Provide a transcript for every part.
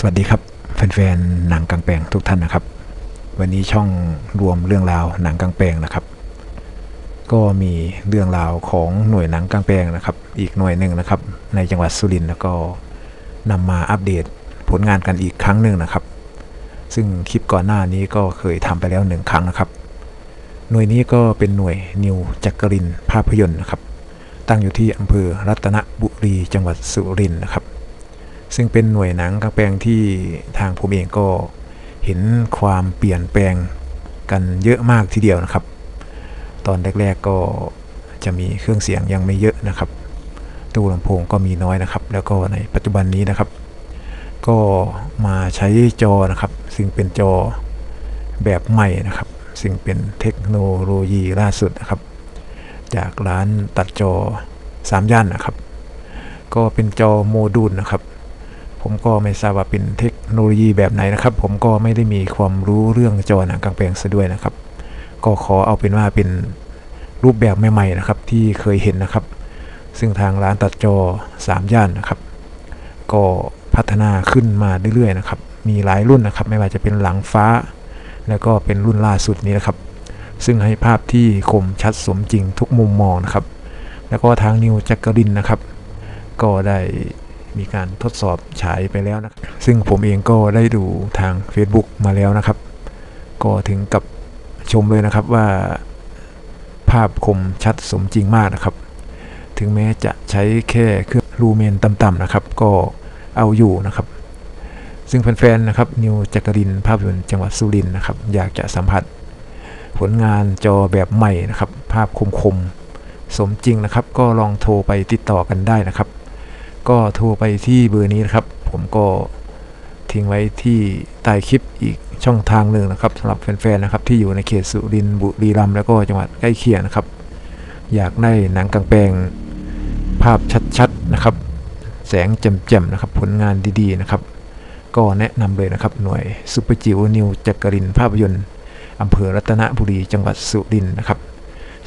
สวัสดีครับแฟนๆหนังกลางแปลงทุกท่านนะครับ วันนี้ช่องรวมเรื่องราวหนังกลางแปลงนะครับ ก็มีเรื่องราวของหน่วยหนังกลางแปลงนะครับ อีกหน่วยหนึ่งนะครับ ในจังหวัดสุรินทร์แล้วก็นำมาอัปเดตผลงานกันอีกครั้งหนึ่งนะครับ ซึ่งคลิปก่อนหน้านี้ก็เคยทำไปแล้วหนึ่งครั้งนะครับ หน่วยนี้ก็เป็นหน่วยนิวจักรินภาพยนตร์นะครับ ตั้งอยู่ที่อำเภอรัตนบุรีจังหวัดสุรินทร์นะครับ ซึ่งเป็นหน่วยหนังกางแปลงที่ทางผมเองก็เห็นความเปลี่ยนแปลงกันเยอะมากทีเดียวนะครับ ตอนแรกๆก็จะมีเครื่องเสียงยังไม่เยอะนะครับตู้ลำโพงก็มีน้อยนะครับ แล้วก็ในปัจจุบันนี้นะครับ ก็มาใช้จอนะครับ ซึ่งเป็นจอแบบใหม่นะครับ ซึ่งเป็นเทคโนโลยีล่าสุดนะครับ จากร้านตัดจอสามย่านนะครับ ก็เป็นจอโมดูลนะครับ ผมก็ไม่ทราบว่าเป็นเทคโนโลยีแบบไหนนะครับ ผมก็ไม่ได้มีความรู้เรื่องจอหนังกลางแปลงซะด้วยนะครับ ก็ขอเอาเป็นว่าเป็นรูปแบบใหม่ๆนะครับที่เคยเห็นนะครับ ซึ่งทางร้านตัดจอ3ย่านนะครับ ก็พัฒนาขึ้นมาเรื่อยๆนะครับ มีหลายรุ่นนะครับ ไม่ว่าจะเป็นหลังฟ้า แล้วก็เป็นรุ่นล่าสุดนี้นะครับ ซึ่งให้ภาพที่คมชัดสมจริงทุกมุมมองนะครับ แล้วก็ทางนิวจักรินนะครับ ก็ได้มีการทดสอบฉายไปแล้วนะซึ่งผมเองก็ได้ดูทาง Facebook มาแล้วนะครับ ก็ถึงกับชมเลยนะครับว่าภาพคมชัดสมจริงมากนะครับ ถึงแม้จะใช้แค่เครื่องลูเมนต่ำๆนะครับ ก็เอาอยู่นะครับ ซึ่งแฟนๆนะครับนิวจักรินภาพยนตร์จังหวัดสุรินทร์นะครับ อยากจะสัมผัส ผลงานจอแบบใหม่นะครับ ภาพคมๆ สมจริงนะครับ ก็ลองโทรไปติดต่อกันได้นะครับ ก็โทรไปที่เบอร์นี้นะครับ ผมก็ทิ้งไว้ที่ใต้คลิปอีกช่องทางหนึ่งนะครับสำหรับแฟนๆนะครับ ที่อยู่ในเขตสุรินทร์บุรีรัมย์แล้วก็จังหวัดใกล้เคียงนะครับ อยากได้หนังกลางแปลงภาพชัดๆนะครับ แสงแจ่มๆนะครับ ผลงานดีๆนะครับ ก็แนะนำเลยนะครับ หน่วยซุปเปอร์จิ๋วนิวจักรินภาพยนตร์ อำเภอรัตนบุรีจังหวัดสุรินทร์นะครับ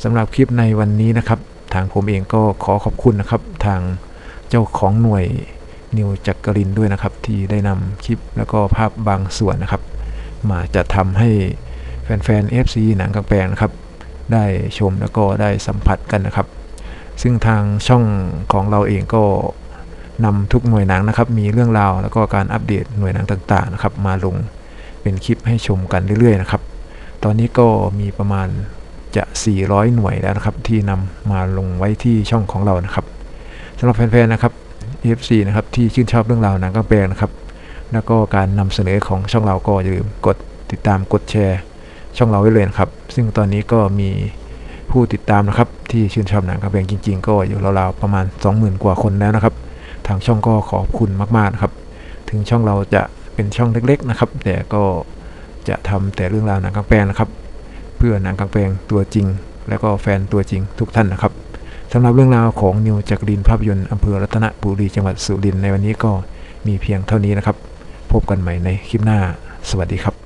สำหรับคลิปในวันนี้นะครับ ทางผมเองก็ขอขอบคุณนะครับ ทางเจ้าของหน่วยนิวจักรินด้วยนะครับ ที่ได้นำคลิปแล้วก็ภาพบางส่วนนะครับ มาจะทำให้แฟนๆ FC หนังกลางแปลงนะครับ ได้ชมแล้วก็ได้สัมผัสกันนะครับ ซึ่งทางช่องของเราเองก็นำทุกหน่วยหนังนะครับ มีเรื่องราวแล้วก็การอัปเดตหน่วยหนังต่างๆนะครับ มาลงเป็นคลิปให้ชมกันเรื่อยๆนะครับ ตอนนี้ก็มีประมาณจะ 400 หน่วยแล้วนะครับ ที่นำมาลงไว้ที่ช่องของเรานะครับสำหรับแฟนๆนะครับ FC นะครับที่ชื่นชอบเรื่องราวหนังกางแปลงนะครับ แล้วก็การนำเสนอของช่องเราก็อย่าลืมกดติดตามกดแชร์ ช่องเราไว้เลยนะครับ ซึ่งตอนนี้ก็มีผู้ติดตามนะครับ ที่ชื่นชอบหนังกางแปลงจริง ๆ ก็อยู่ราวๆประมาณ 20,000 กว่าคนแล้วนะครับ ทางช่องก็ขอบคุณมากๆนะครับ ถึงช่องเราจะเป็นช่องเล็ก ๆ นะครับ แต่ก็ จะทำแต่เรื่องราวหนังกลางแปลงนะครับ เพื่อหนังกลางแปลงตัวจริง แล้วก็แฟนตัวจริงทุกท่านนะครับสำหรับเรื่องราวของนิวจักรินภาพยนตร์อำเภอรัตนบุรีจังหวัดสุรินทร์ในวันนี้ก็มีเพียงเท่านี้นะครับ พบกันใหม่ในคลิปหน้า สวัสดีครับ